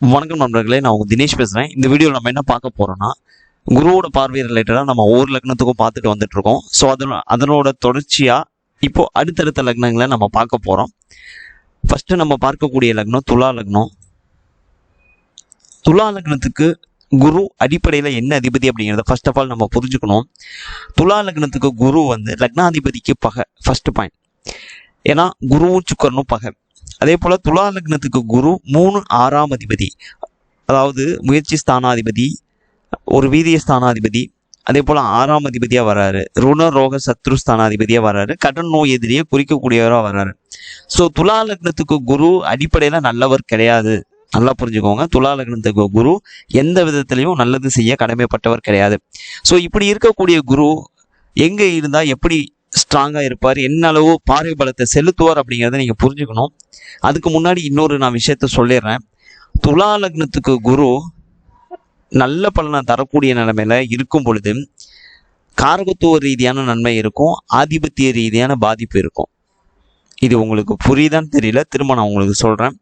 வணக்கம் நண்பர்களே நான் உங்க தினேஷ் பேசுகிறேன் இந்த வீடியோவில் நம்ம என்ன பார்க்க போகிறோம்னா குருவோட பார்வை ரிலேட்டடாக நம்ம ஒவ்வொரு லக்னத்துக்கும் பார்த்துட்டு வந்துட்டு இருக்கோம் ஸோ அதனோட அதனோட தொடர்ச்சியாக இப்போ அடுத்தடுத்த லக்னங்களை நம்ம பார்க்க போகிறோம் ஃபஸ்ட்டு நம்ம பார்க்கக்கூடிய லக்னம் துலா லக்னம். துலா லக்னத்துக்கு குரு அடிப்படையில் என்ன அதிபதி அப்படிங்கிறத ஃபர்ஸ்ட் ஆஃப் ஆல் நம்ம புரிஞ்சுக்கணும். துலா லக்னத்துக்கு குரு வந்து லக்னாதிபதிக்கு பகை ஃபர்ஸ்ட் பாயிண்ட் ஏன்னா குருவும் சுக்கரனும் பகை. அதே போல துலா லக்னத்துக்கு குரு மூணு ஆறாம் அதிபதி. அதாவது முயற்சி ஸ்தானாதிபதி ஒரு வீதிய ஸ்தானாதிபதி அதே போல் ஆறாம் அதிபதியாக வராரு. ருண ரோக சத்ரு ஸ்தானாதிபதியாக வராரு. கடன் நோய் எதிரியை குறிக்கக்கூடியவராக வராரு. ஸோ துலா லக்னத்துக்கு குரு அடிப்படையில் நல்லவர் கிடையாது. நல்லா புரிஞ்சுக்கோங்க. துலா லக்னத்துக்கு குரு எந்த விதத்திலையும் நல்லது செய்ய கடமைப்பட்டவர் கிடையாது. ஸோ இப்படி இருக்கக்கூடிய குரு எங்கே இருந்தால் எப்படி ஸ்ட்ராங்காக இருப்பார். என்ன அளவு பார்வை பலத்தை செலுத்துவார் அப்படிங்கிறத நீங்கள் புரிஞ்சுக்கணும். அதுக்கு முன்னாடி இன்னொரு நான் விஷயத்த சொல்லிடுறேன். துலா லக்னத்துக்கு குரு நல்ல பலனை தரக்கூடிய நிலைமையில் இருக்கும் பொழுது காரகத்துவ ரீதியான நன்மை இருக்கும். ஆதிபத்திய ரீதியான பாதிப்பு இருக்கும். இது உங்களுக்கு புரியுதான்னு தெரியல. திரும்ப நான் உங்களுக்கு சொல்கிறேன்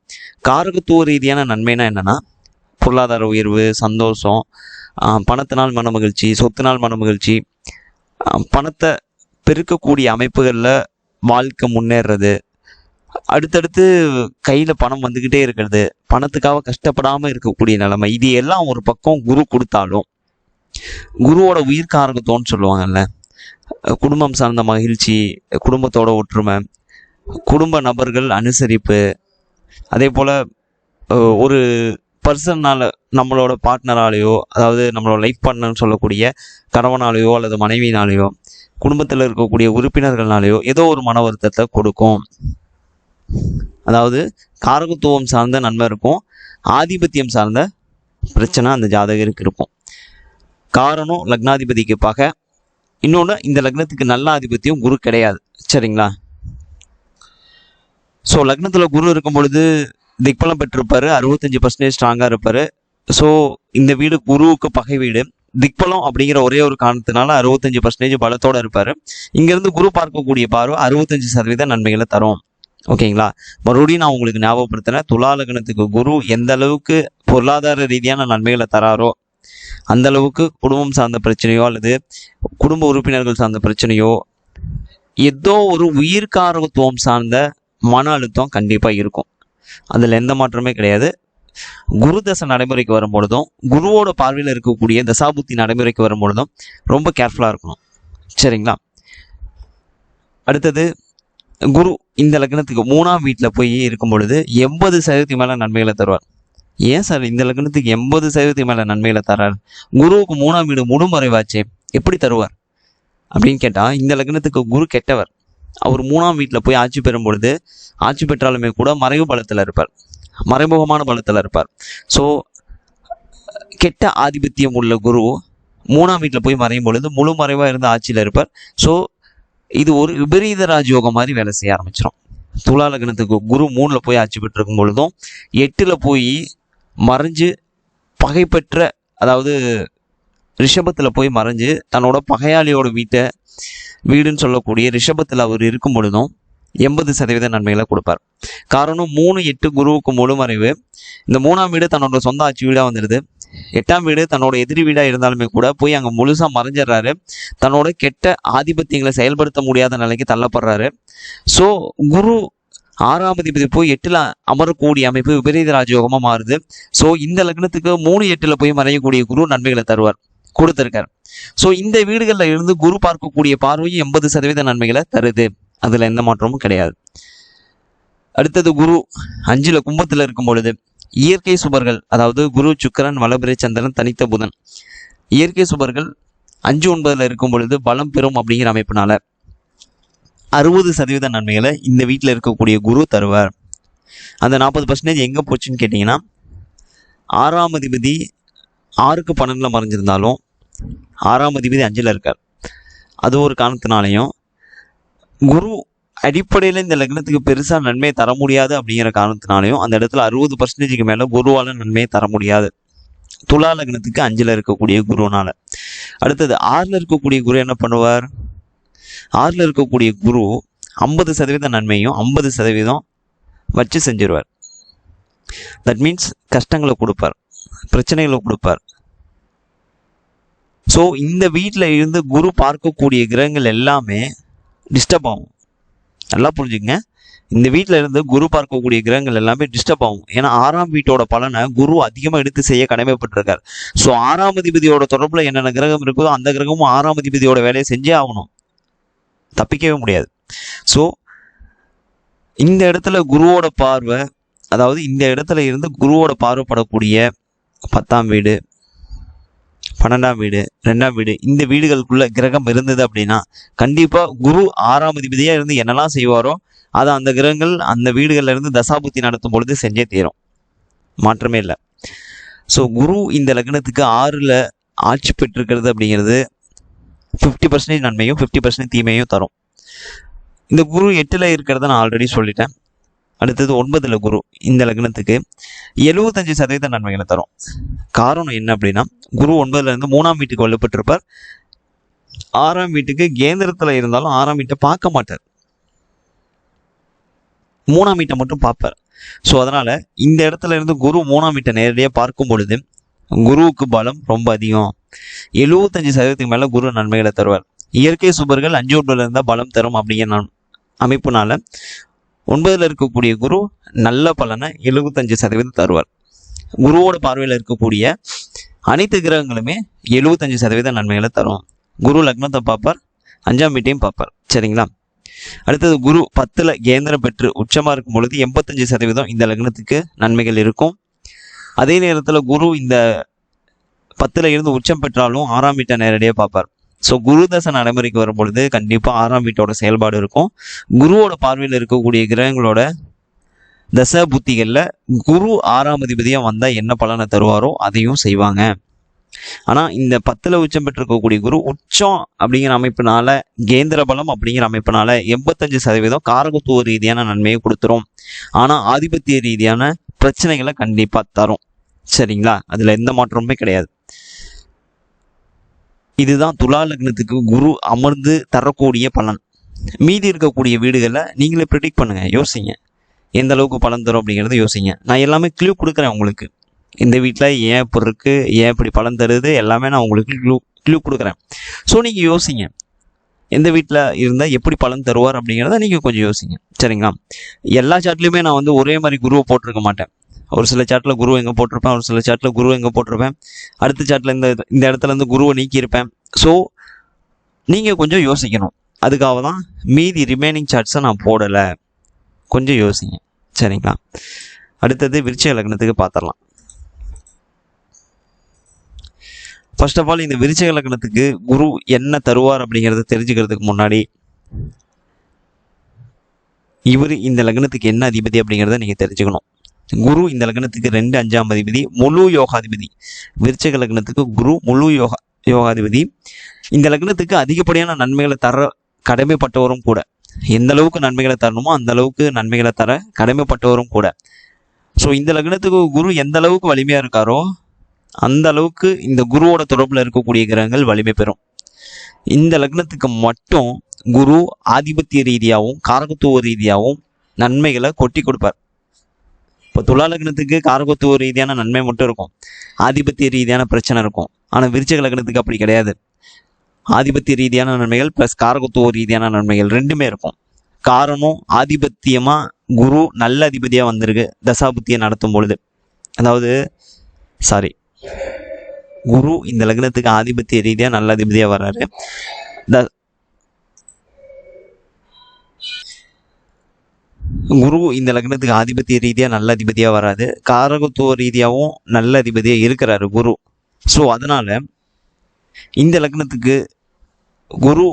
காரகத்துவ ரீதியான நன்மைனா என்னென்னா பொருளாதார உயர்வு சந்தோஷம் பணத்தினால் மன மகிழ்ச்சி சொத்தினால் மன மகிழ்ச்சி பணத்தை பெருக்கக்கூடிய அமைப்புகளில் வாழ்க்கை முன்னேறது. அடுத்தடுத்து கையில் பணம் வந்துக்கிட்டே இருக்கிறது. பணத்துக்காக கஷ்டப்படாமல் இருக்கக்கூடிய நிலைமை. இது எல்லாம் ஒரு பக்கம் குரு கொடுத்தாலும் குருவோட உயிர்காரகத்தோன்னு சொல்லுவாங்கல்ல. குடும்பம் சார்ந்த மகிழ்ச்சி குடும்பத்தோட ஒற்றுமை குடும்ப நபர்கள் அனுசரிப்பு. அதே போல் ஒரு பர்சனால் நம்மளோட பார்ட்னராலேயோ அதாவது நம்மளோட லைஃப் பார்ட்னர்னு சொல்லக்கூடிய கணவனாலேயோ அல்லது மனைவினாலேயோ குடும்பத்தில் இருக்கக்கூடிய உறுப்பினர்கள்னாலேயோ ஏதோ ஒரு மன வருத்தத்தை கொடுக்கும். அதாவது காரகத்துவம் சார்ந்த நன்மை இருக்கும். ஆதிபத்தியம் சார்ந்த பிரச்சனை அந்த ஜாதகருக்கு இருக்கும். காரணம் லக்னாதிபதிக்கு பகை இன்னொன்று இந்த லக்னத்துக்கு நல்ல ஆதிபத்தியம் குரு கிடையாது. சரிங்களா? ஸோ லக்னத்தில் குரு இருக்கும் பொழுது திக்பலம் பெற்றிருப்பார். அறுபத்தஞ்சு பர்சன்டேஜ் ஸ்ட்ராங்காக இருப்பார். ஸோ இந்த வீடு குருவுக்கு பகை வீடு. திக்பலம் அப்படிங்கிற ஒரே ஒரு காரணத்தினால அறுபத்தஞ்சு பர்சன்டேஜ் பலத்தோட இருப்பார். இங்கேருந்து குரு பார்க்கக்கூடிய பார்வை அறுபத்தஞ்சு சதவீத நன்மைகளை தரும். ஓகேங்களா? மறுபடியும் நான் உங்களுக்கு ஞாபகப்படுத்துறேன் துலா லக்னத்துக்கு குரு எந்த அளவுக்கு பொருளாதார ரீதியான நன்மைகளை தராரோ அந்த அளவுக்கு குடும்பம் சார்ந்த பிரச்சனையோ அல்லது குடும்ப உறுப்பினர்கள் சார்ந்த பிரச்சனையோ ஏதோ ஒரு உயிர்காரகத்துவம் சார்ந்த மன அழுத்தம் கண்டிப்பாக இருக்கும். அதில் எந்த மாற்றமே கிடையாது. குரு தசை நடைமுறைக்கு வரும்பொழுதும் குருவோட பார்வையில் இருக்கக்கூடிய தசாபுத்தி நடைமுறைக்கு வரும்பொழுதும் ரொம்ப கேர்ஃபுல்லாக இருக்கணும். சரிங்களா? அடுத்தது குரு இந்த லக்னத்துக்கு மூணாம் வீட்டில் போய் இருக்கும் பொழுது எண்பது சதவீதம் மேலே நன்மைகளை தருவார். ஏன் சார் இந்த லக்னத்துக்கு எண்பது சதவீதம் மேலே நன்மைகளை தரார்? குருவுக்கு மூணாம் வீடு முழுமறைவாச்சே எப்படி தருவார்? அப்படின்னு கேட்டால் இந்த லக்னத்துக்கு குரு கெட்டவர். அவர் மூணாம் வீட்டில் போய் ஆட்சி பெறும் பொழுது ஆட்சி பெற்றாலுமே கூட மறைவு பலத்தில் இருப்பார். மறைமுகமான பலத்தில் இருப்பார். ஸோ கெட்ட ஆதிபத்தியம் உள்ள குரு மூணாம் வீட்டில் போய் மறையும் பொழுது முழு மறைவாக இருந்து ஆட்சியில் இருப்பார். ஸோ இது ஒரு விபரீத ராஜயோகம் மாதிரி வேலை செய்ய ஆரம்பிச்சிடும் துலா லக்னத்துக்கு குரு மூணில் போய் ஆட்சி பெற்றிருக்கும் பொழுதும் எட்டில் போய் மறைஞ்சு பகை பெற்ற அதாவது ரிஷபத்தில் போய் மறைஞ்சு தன்னோட பகையாளியோட வீட்டை வீடுன்னு சொல்லக்கூடிய ரிஷபத்தில் அவர் இருக்கும் பொழுதும் எண்பது சதவீத நன்மைகளை கொடுப்பார். காரணம் மூணு எட்டு குருவுக்கு முழு மறைவு இந்த மூணாம் வீடு தன்னோட சொந்த ஆட்சி வீடாக வந்துடுது எட்டாம் வீடு தன்னோட எதிரி வீடாக இருந்தாலுமே கூட போய் அங்கே முழுசாக மறைஞ்சிடுறாரு. தன்னோட கெட்ட ஆதிபத்தியங்களை செயல்படுத்த முடியாத நிலைக்கு தள்ளப்படுறாரு. ஸோ குரு ஆறாம் அதிபதி போய் எட்டில் அமரக்கூடிய அமைப்பு விபரீத ராஜயோகமாக மாறுது. ஸோ இந்த லக்னத்துக்கு மூணு எட்டில் போய் மறையக்கூடிய குரு நன்மைகளை தருவார் கொடுத்துருக்கார். ஸோ இந்த வீடுகளில் இருந்து குரு பார்க்கக்கூடிய பார்வையும் எண்பது சதவீத நன்மைகளை தருது. அதில் எந்த மாற்றமும் கிடையாது. அடுத்தது குரு அஞ்சில் கும்பத்தில் இருக்கும் பொழுது இயற்கை சுபர்கள் அதாவது குரு சுக்கரன் வளபிரை சந்திரன் தனித்த புதன். இயற்கை சுபர்கள் அஞ்சு ஒன்பதில் இருக்கும் பொழுது பலம் பெறும் அப்படிங்கிற அமைப்பினால அறுபது சதவீத நன்மைகளை இந்த வீட்டில் இருக்கக்கூடிய குரு தருவார். அந்த நாற்பது பர்சன்டேஜ் எங்கே போச்சுன்னு கேட்டிங்கன்னா ஆறாம் அதிபதி ஆறுக்கு பன்னெண்டில் மறைஞ்சிருந்தாலும் ஆறாம் அதிபதி அஞ்சில் இருக்கார். அது ஒரு காரணத்தினாலையும் குரு அடிப்படையில் இந்த லக்னத்துக்கு பெருசாக நன்மையை தர முடியாது அப்படிங்கிற காரணத்தினாலையும் அந்த இடத்துல அறுபது பர்சன்டேஜுக்கு மேலே குருவால் நன்மையை தர முடியாது. துலா லக்னத்துக்கு அஞ்சில் இருக்கக்கூடிய குருனால. அடுத்தது ஆறில் இருக்கக்கூடிய குரு என்ன பண்ணுவார்? ஆறில் இருக்கக்கூடிய குரு ஐம்பது சதவீத நன்மையும் ஐம்பது சதவீதம் வச்சு செஞ்சிருவார். தட் மீன்ஸ் கஷ்டங்களை கொடுப்பார் பிரச்சனைகளை கொடுப்பார். ஸோ இந்த வீட்டில் இருந்து குரு பார்க்கக்கூடிய கிரகங்கள் எல்லாமே டிஸ்டர்ப் ஆகும். நல்லா புரிஞ்சுங்க இந்த வீட்டில் இருந்து குரு பார்க்கக்கூடிய கிரகங்கள் எல்லாமே டிஸ்டர்ப் ஆகும். ஏன்னா ஆறாம் வீட்டோட பலனை குரு அதிகமாக எடுத்து செய்ய கடமைப்பட்டிருக்கார். ஸோ ஆறாம் அதிபதியோட தொடர்பில் என்னென்ன கிரகம் இருக்குதோ அந்த கிரகமும் ஆறாம் அதிபதியோட வேலையை செஞ்சே ஆகணும். தப்பிக்கவே முடியாது. ஸோ இந்த இடத்துல குருவோட பார்வை அதாவது இந்த இடத்துல இருந்து குருவோட பார்வைப்படக்கூடிய பத்தாம் வீடு பன்னெண்டாம் வீடு ரெண்டாம் வீடு இந்த வீடுகளுக்குள்ள கிரகம் இருந்தது அப்படின்னா கண்டிப்பா குரு ஆறாம் அதிபதியா இருந்து என்னெல்லாம் செய்வாரோ அதை அந்த கிரகங்கள் அந்த வீடுகள்ல இருந்து தசாபுத்தி நடத்தும் பொழுது செஞ்சே தீரும். மாற்றமே இல்லை. ஸோ குரு இந்த லக்னத்துக்கு ஆறில் ஆட்சி பெற்றிருக்கிறது அப்படிங்கிறது ஃபிஃப்டி பர்சன்டேஜ் நன்மையும் ஃபிஃப்டி பர்சன்டேஜ் தீமையும் தரும். இந்த குரு எட்டில் இருக்கிறத நான் ஆல்ரெடி சொல்லிட்டேன். அடுத்தது ஒன்பதுல குரு இந்த லக்னத்துக்கு எழுபத்தஞ்சு சதவீத நன்மைகளை தரும். காரணம் என்ன அப்படின்னா குரு ஒன்பதுல இருந்து மூணாம் வீட்டுக்கு வலுப்பட்டிருப்பார். ஆறாம் வீட்டுக்கு கேந்திரத்துல இருந்தாலும் ஆறாம் வீட்டை பார்க்க மாட்டார். மூணாம் வீட்டை மட்டும் பார்ப்பார். ஸோ அதனால இந்த இடத்துல இருந்து குரு மூணாம் வீட்டை நேரடியாக பார்க்கும் பொழுது குருவுக்கு பலம் ரொம்ப அதிகம். எழுபத்தஞ்சு சதவீதத்துக்கு மேலே குரு நன்மைகளை தருவார். இயற்கை சுபர்கள் அஞ்சு ஒன்பதுல இருந்தால் பலம் தரும் அப்படிங்கிற நான் அமைப்புனால ஒன்பதில் இருக்கக்கூடிய குரு நல்ல பலனை எழுபத்தஞ்சு சதவீதம் தருவார். குருவோட பார்வையில் இருக்கக்கூடிய அனைத்து கிரகங்களுமே எழுபத்தஞ்சு சதவீத நன்மைகளை தரும். குரு லக்னத்தை பார்ப்பார் அஞ்சாம் வீட்டையும் பார்ப்பார். சரிங்களா? அடுத்தது குரு பத்தில் கேந்திரம் பெற்று உச்சமாக இருக்கும் பொழுது எண்பத்தஞ்சு சதவீதம் இந்த லக்னத்துக்கு நன்மைகள் இருக்கும். அதே நேரத்தில் குரு இந்த பத்தில் இருந்து உச்சம் பெற்றாலும் ஆறாம் வீட்டை நேரடியாக பார்ப்பார். ஸோ குரு தசை நடைமுறைக்கு வரும் பொழுது கண்டிப்பாக ஆறாம் வீட்டோட செயல்பாடு இருக்கும். குருவோட பார்வையில் இருக்கக்கூடிய கிரகங்களோட தச புத்திகளில் குரு ஆறாம் அதிபதியாக வந்தால் என்ன பலனை தருவாரோ அதையும் செய்வாங்க. ஆனால் இந்த பத்தில் உச்சம் பெற்றிருக்கக்கூடிய குரு உச்சம் அப்படிங்கிற அமைப்பினால கேந்திர பலம் அப்படிங்கிற அமைப்பினால எண்பத்தஞ்சு சதவீதம் காரகத்துவ ரீதியான நன்மையை கொடுத்துரும். ஆனால் ஆதிபத்திய ரீதியான பிரச்சனைகளை கண்டிப்பாக தரும். சரிங்களா? அதில் எந்த மாற்றமுமே கிடையாது. இதுதான் துலா லக்னத்துக்கு குரு அமர்ந்து தரக்கூடிய பலன். மீதி இருக்கக்கூடிய வீடுகளை நீங்களே ப்ரிடிக்ட் பண்ணுங்க யோசிங்க. எந்த அளவுக்கு பலன் தரும் அப்படிங்கிறத யோசிங்க. நான் எல்லாமே க்ளூ கொடுக்குறேன் உங்களுக்கு. இந்த வீட்டில் ஏன் இப்படி இருக்கு ஏன் இப்படி பலன் தருது எல்லாமே நான் உங்களுக்கு க்ளூ க்ளூ கொடுக்குறேன். ஸோ நீங்கள் யோசிங்க. எந்த வீட்டில் இருந்தால் எப்படி பலன் தருவார் அப்படிங்கிறத நீங்கள் கொஞ்சம் யோசிங்க. சரிங்களா? எல்லா சாட்லேயுமே நான் வந்து ஒரே மாதிரி குருவை போட்டிருக்க மாட்டேன். ஒரு சில சாட்டில் குரு எங்கே போட்டிருப்பேன் ஒரு சில சாட்டில் குரு எங்கே போட்டிருப்பேன். அடுத்த சாட்டில் இந்த இந்த இடத்துல இருந்து குருவை நீக்கியிருப்பேன். ஸோ நீங்கள் கொஞ்சம் யோசிக்கணும். அதுக்காக தான் மீதி ரிமைனிங் சார்ட்ஸை நான் போடலை. கொஞ்சம் யோசிங்க. சரிங்களா? அடுத்தது விருச்சிக லக்னத்துக்கு பார்த்துடலாம். ஃபர்ஸ்ட் ஆஃப் ஆல் இந்த விருச்சிக லக்னத்துக்கு குரு என்ன தருவார் அப்படிங்கிறத தெரிஞ்சுக்கிறதுக்கு முன்னாடி இவர் இந்த லக்னத்துக்கு என்ன அதிபதி அப்படிங்கிறத நீங்கள் தெரிஞ்சுக்கணும். குரு இந்த லக்னத்துக்கு ரெண்டு அஞ்சாம் அதிபதி முழு யோகாதிபதி விருச்சக லக்னத்துக்கு குரு முழு யோகா யோகாதிபதி. இந்த லக்னத்துக்கு அதிகப்படியான நன்மைகளை தர கடமைப்பட்டவரும் கூட. எந்த அளவுக்கு நன்மைகளை தரணுமோ அந்த அளவுக்கு நன்மைகளை தர கடமைப்பட்டவரும் கூட. ஸோ இந்த லக்னத்துக்கு குரு எந்த அளவுக்கு வலிமையாக இருக்காரோ அந்த அளவுக்கு இந்த குருவோட தொடர்பில் இருக்கக்கூடிய கிரகங்கள் வலிமை பெறும். இந்த லக்னத்துக்கு மட்டும் குரு ஆதிபத்திய ரீதியாகவும் காரகத்துவ ரீதியாகவும் நன்மைகளை கொட்டி கொடுப்பார். இப்போ துலா லக்னத்துக்கு காரகத்துவ ரீதியான நன்மை மட்டும் இருக்கும். ஆதிபத்திய ரீதியான பிரச்சனை இருக்கும். ஆனால் விருச்சக லக்னத்துக்கு அப்படி கிடையாது. ஆதிபத்திய ரீதியான நன்மைகள் ப்ளஸ் காரகத்துவ ரீதியான நன்மைகள் ரெண்டுமே இருக்கும். காரணம் ஆதிபத்தியமாக குரு நல்ல அதிபதியாக வந்திருக்கு. தசாபுத்தியை நடத்தும் பொழுது. அதாவது சாரி குரு இந்த லக்னத்துக்கு ஆதிபத்திய ரீதியாக நல்ல அதிபதியாக வர்றாரு. த குரு இந்த லக்னத்துக்கு ஆதிபத்திய ரீதியாக நல்ல அதிபதியாக வராது. காரகத்துவ ரீதியாகவும் நல்ல அதிபதியாக இருக்கிறாரு குரு. ஸோ அதனால் இந்த லக்னத்துக்கு குரு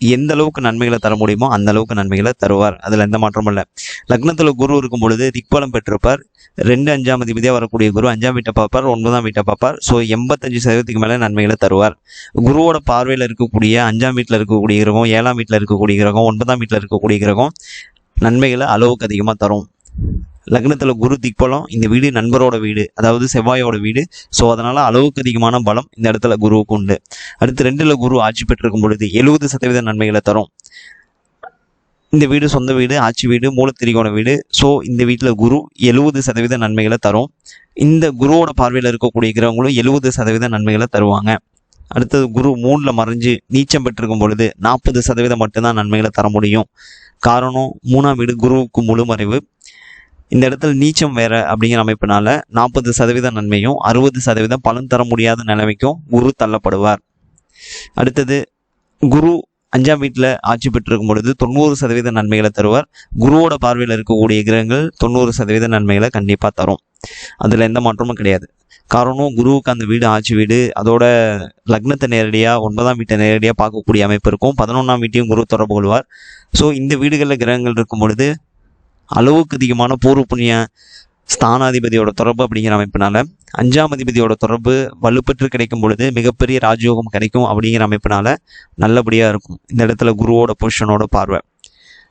எந்த அளவுக்கு நன்மைகளை தர முடியுமோ அந்த அளவுக்கு நன்மைகளை தருவார். அதில் எந்த மாற்றமும் இல்லை. லக்னத்தில் குரு இருக்கும் பொழுது திக்பலம் பெற்றிருப்பார். ரெண்டு அஞ்சாம் அதிபதியாக வரக்கூடிய குரு அஞ்சாம் வீட்டை பார்ப்பார் ஒன்பதாம் வீட்டை பார்ப்பார். ஸோ எண்பத்தஞ்சு சதவீதத்துக்கு மேலே நன்மைகளை தருவார். குருவோட பார்வையில் இருக்கக்கூடிய அஞ்சாம் வீட்டில் இருக்கக்கூடிய கிரகம் ஏழாம் வீட்டில் இருக்கக்கூடிய கிரகம் ஒன்பதாம் வீட்டில் இருக்கக்கூடிய கிரகம் நன்மைகளை அளவுக்கு அதிகமாக தரும். லக்னத்தில் குரு திக்பலம் இந்த வீடு நண்பரோட வீடு அதாவது செவ்வாயோட வீடு. ஸோ அதனால் அளவுக்கு அதிகமான பலம் இந்த இடத்துல குருவுக்கு உண்டு. அடுத்து ரெண்டில் குரு ஆட்சி பெற்றிருக்கும் பொழுது எழுபது சதவீத நன்மைகளை தரும். இந்த வீடு சொந்த வீடு ஆட்சி வீடு மூலத்திரிகோண வீடு. ஸோ இந்த வீட்டில் குரு எழுபது சதவீத நன்மைகளை தரும். இந்த குருவோட பார்வையில் இருக்கக்கூடிய கிரகங்களும் எழுபது சதவீத நன்மைகளை தருவாங்க. அடுத்தது குரு மூணில் மறைஞ்சு நீச்சம் பெற்றிருக்கும் பொழுது நாற்பது சதவீதம் மட்டும்தான் நன்மைகளை தர முடியும். காரணம் மூணாம் வீடு குருவுக்கு முழு மறைவு. இந்த இடத்துல நீச்சம் வேற அப்படிங்கிற அமைப்பினால நாற்பது சதவீத நன்மையும் அறுபது சதவீதம் பலன் தர முடியாத நிலைமைக்கும் குரு தள்ளப்படுவார். அடுத்தது குரு அஞ்சாம் வீட்டில் ஆட்சி பெற்றிருக்கும் பொழுது தொண்ணூறு சதவீத நன்மைகளை தருவார். குருவோட பார்வையில் இருக்கக்கூடிய கிரகங்கள் தொண்ணூறு சதவீத நன்மைகளை கண்டிப்பாக தரும். அதில் எந்த மாற்றமும் கிடையாது. காரணம் குருவுக்கு அந்த வீடு ஆட்சி வீடு. அதோட லக்னத்தை நேரடியாக ஒன்பதாம் வீட்டை நேரடியாக பார்க்கக்கூடிய அமைப்பு இருக்கும். பதினொன்றாம் வீட்டையும் குரு தொடர்பு கொள்வார். ஸோ இந்த வீடுகளில் கிரகங்கள் இருக்கும் பொழுது அளவுக்கு அதிகமான பூர்வ புண்ணிய ஸ்தானாதிபதியோட தொடர்பு அப்படிங்கிற அமைப்பினால அஞ்சாம் அதிபதியோட தொடர்பு வலுப்பெற்று கிடைக்கும் பொழுது மிகப்பெரிய ராஜயோகம் கிடைக்கும் அப்படிங்கிற அமைப்பினால நல்லபடியாக இருக்கும். இந்த இடத்துல குருவோட பொசிஷனோட பார்வை.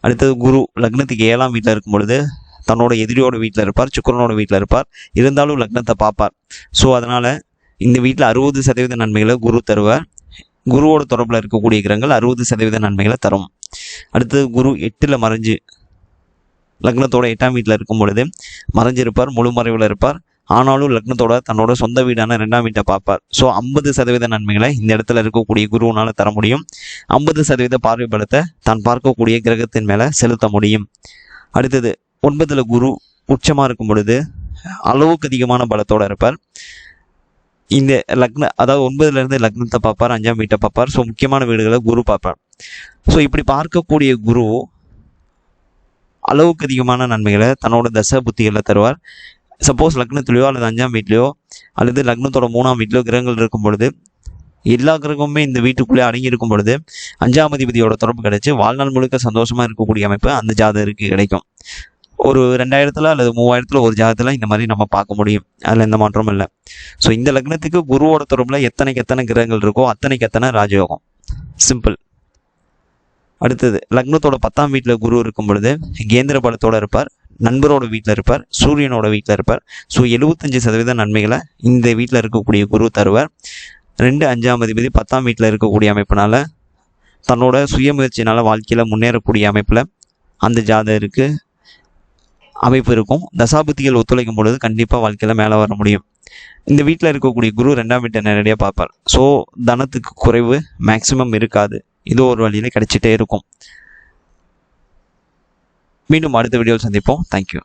அடுத்தது குரு லக்னத்துக்கு ஏழாம் வீட்டில் இருக்கும் பொழுது தன்னோட எதிரியோட வீட்டில் இருப்பார் சுக்கரனோட வீட்டில் இருப்பார். இருந்தாலும் லக்னத்தை பார்ப்பார். ஸோ அதனால் இந்த வீட்டில் அறுபது சதவீத நன்மைகளை குரு தருவார். குருவோட தொடர்பில் இருக்கக்கூடிய கிரகங்கள் அறுபது சதவீத நன்மைகளை தரும். அடுத்தது குரு எட்டில் மறைஞ்சு லக்னத்தோட எட்டாம் வீட்டில் இருக்கும் பொழுது மறைஞ்சிருப்பார் முழு மறைவில் இருப்பார். ஆனாலும் லக்னத்தோட தன்னோட சொந்த வீடான ரெண்டாம் வீட்டை பார்ப்பார். ஸோ ஐம்பது சதவீத நன்மைகளை இந்த இடத்துல இருக்கக்கூடிய குருவினால் தர முடியும். ஐம்பது சதவீத பார்வை பலத்தை தான் பார்க்கக்கூடிய கிரகத்தின் மேலே செலுத்த முடியும். அடுத்தது ஒன்பதில் குரு உச்சமாக இருக்கும் பொழுது அளவுக்கு அதிகமான பலத்தோடு இருப்பார். இந்த லக்ன அதாவது ஒன்பதுல இருந்து லக்னத்தை பார்ப்பார் அஞ்சாம் வீட்டை பார்ப்பார். ஸோ முக்கியமான வீடுகளை குரு பார்ப்பார். ஸோ இப்படி பார்க்கக்கூடிய குரு அளவுக்கு அதிகமான நன்மைகளை தன்னோட தச புத்திகளில் தருவார். சப்போஸ் லக்னத்துலேயோ அல்லது அஞ்சாம் வீட்லேயோ அல்லது லக்னத்தோட மூணாம் வீட்லையோ கிரகங்கள் இருக்கும் பொழுது எல்லா கிரகமுமே இந்த வீட்டுக்குள்ளே அடங்கி இருக்கும் பொழுது அஞ்சாம் அதிபதியோட தொடர்பு கிடைச்சி வாழ்நாள் முழுக்க சந்தோஷமாக இருக்கக்கூடிய அமைப்பு அந்த ஜாதகருக்கு கிடைக்கும். ஒரு ரெண்டாயிரத்தில் அல்லது மூவாயிரத்தில் ஒரு ஜாதகத்தில் இந்த மாதிரி நம்ம பார்க்க முடியும். அதில் எந்த மாற்றமும் இல்லை. ஸோ இந்த லக்னத்துக்கு குருவோட தொடர்பில் எத்தனைக்கு எத்தனை கிரகங்கள் இருக்கோ அத்தனைக்கு எத்தனை ராஜயோகம். சிம்பிள் அடுத்தது லக்னத்தோட பத்தாம் வீட்டில் குரு இருக்கும் பொழுது கேந்திர பலத்தோடு இருப்பார் நண்பரோட வீட்டில் இருப்பார் சூரியனோட வீட்டில் இருப்பார். ஸோ எழுபத்தஞ்சு சதவீத நன்மைகளை இந்த வீட்டில் இருக்கக்கூடிய குரு தருவார். ரெண்டு அஞ்சாம் அதிபதி பத்தாம் வீட்டில் இருக்கக்கூடிய அமைப்பினால் தன்னோட சுயமுயற்சினால் வாழ்க்கையில் முன்னேறக்கூடிய அமைப்பில் அந்த ஜாதகருக்கு அமைப்பு இருக்கும். தசாபுத்திகள் ஒத்துழைக்கும் பொழுது கண்டிப்பாக வாழ்க்கையில் மேலே வர முடியும். இந்த வீட்டில் இருக்கக்கூடிய குரு ரெண்டாம் வீட்டை நேரடியாக பார்ப்பார். ஸோ தனத்துக்கு குறைவு மேக்சிமம் இருக்காது. இது ஒரு வழியில் கிடைச்சிட்டே இருக்கும். மீண்டும் அடுத்த வீடியோவில் சந்திப்போம். தேங்க்யூ